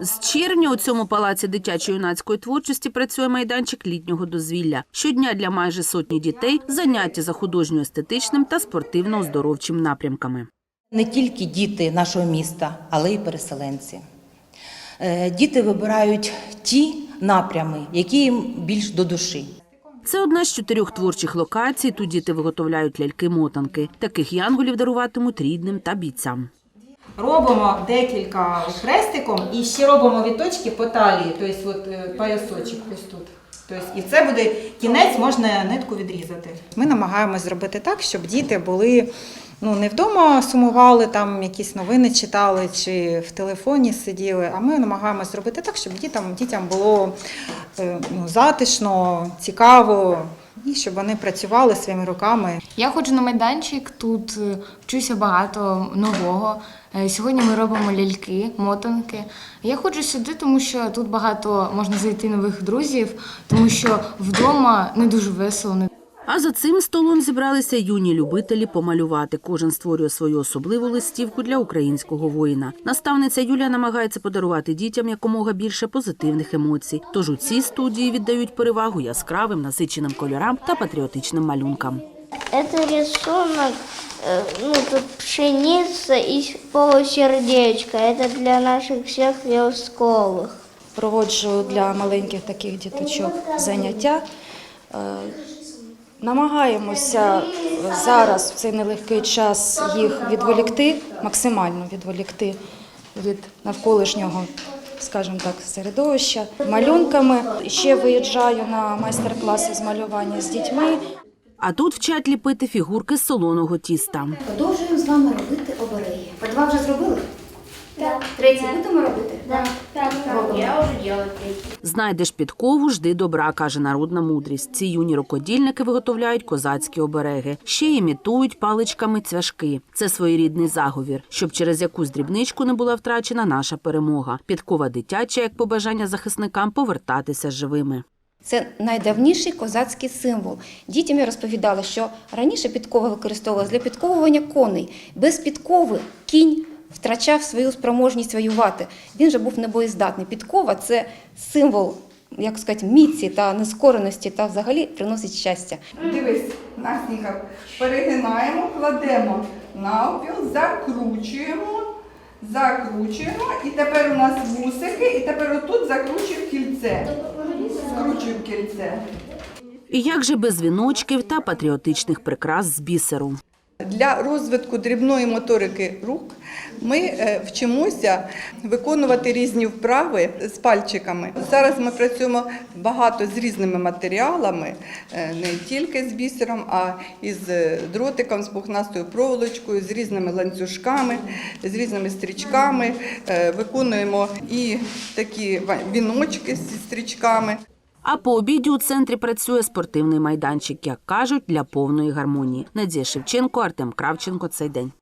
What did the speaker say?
З червня у цьому палаці дитячо-юнацької творчості працює майданчик літнього дозвілля. Щодня для майже сотні дітей заняття за художньо-естетичним та спортивно-оздоровчим напрямками. Не тільки діти нашого міста, але й переселенці. Е, Діти вибирають ті напрями, які їм більш до душі. Це одна з чотирьох творчих локацій. Тут діти виготовляють ляльки-мотанки. Таких янголів даруватимуть рідним та бійцям. Робимо декілька хрестиком і ще робимо віточки по талії, тобто от, е, поясочок ось тут. Тобто, і це буде кінець, можна нитку відрізати. Ми намагаємось зробити так, щоб діти були ну не вдома сумували, там якісь новини читали чи в телефоні сиділи. А ми намагаємось зробити так, щоб дітям, дітям було е, ну, затишно, цікаво, і щоб вони працювали своїми руками. Я ходжу на майданчик, тут е, вчуся багато нового. Е, Сьогодні ми робимо ляльки, мотанки. Я ходжу сюди, тому що тут багато можна зайти нових друзів, тому що вдома не дуже весело. не А за цим столом зібралися юні любителі помалювати. Кожен створює свою особливу листівку для українського воїна. Наставниця Юлія намагається подарувати дітям якомога більше позитивних емоцій. Тож у цій студії віддають перевагу яскравим насиченим кольорам та патріотичним малюнкам. Это рисунок, э, ну тут пшеница и полусердечко. Это для наших всех військових. проводжу для маленьких таких діточок заняття. Намагаємося зараз в цей нелегкий час їх відволікти, максимально відволікти від навколишнього, скажімо так, середовища малюнками. Ще виїжджаю на майстер-класи з малювання з дітьми. А тут вчать ліпити фігурки з солоного тіста. Продовжуємо з вами робити обереги. По два вже зробили? Так. Третій будемо робити? Так, я уже делаю третий. Знайдеш підкову, жди добра, каже народна мудрість. Ці юні рукодільники виготовляють козацькі обереги. Ще імітують паличками цвяшки. Це своєрідний заговір, щоб через якусь дрібничку не була втрачена наша перемога. Підкова дитяча, як побажання захисникам повертатися живими. Це найдавніший козацький символ. Дітям я розповідала, що раніше підкова використовувалась для підковування коней. Без підкови кінь втрачав свою спроможність воювати. Він же був небоєздатний. Підкова це символ, як сказати, міці та нескореності, та взагалі приносить щастя. Дивись, на снігах. Перегинаємо, кладемо навпіл, закручуємо, закручуємо. І тепер у нас вусики, і тепер отут закручуємо кільце. Скручуємо кільце. І як же без віночків та патріотичних прикрас з бісеру? Для розвитку дрібної моторики рук ми е, вчимося виконувати різні вправи з пальчиками. Зараз ми працюємо багато з різними матеріалами, е, не тільки з бісером, а і з дротиком, з пухнастою проволочкою, з різними ланцюжками, з різними стрічками. Е, Виконуємо і такі віночки зі стрічками. А по обіді у центрі працює спортивний майданчик, як кажуть, для повної гармонії. Надія Шевченко, Артем Кравченко. Цей день.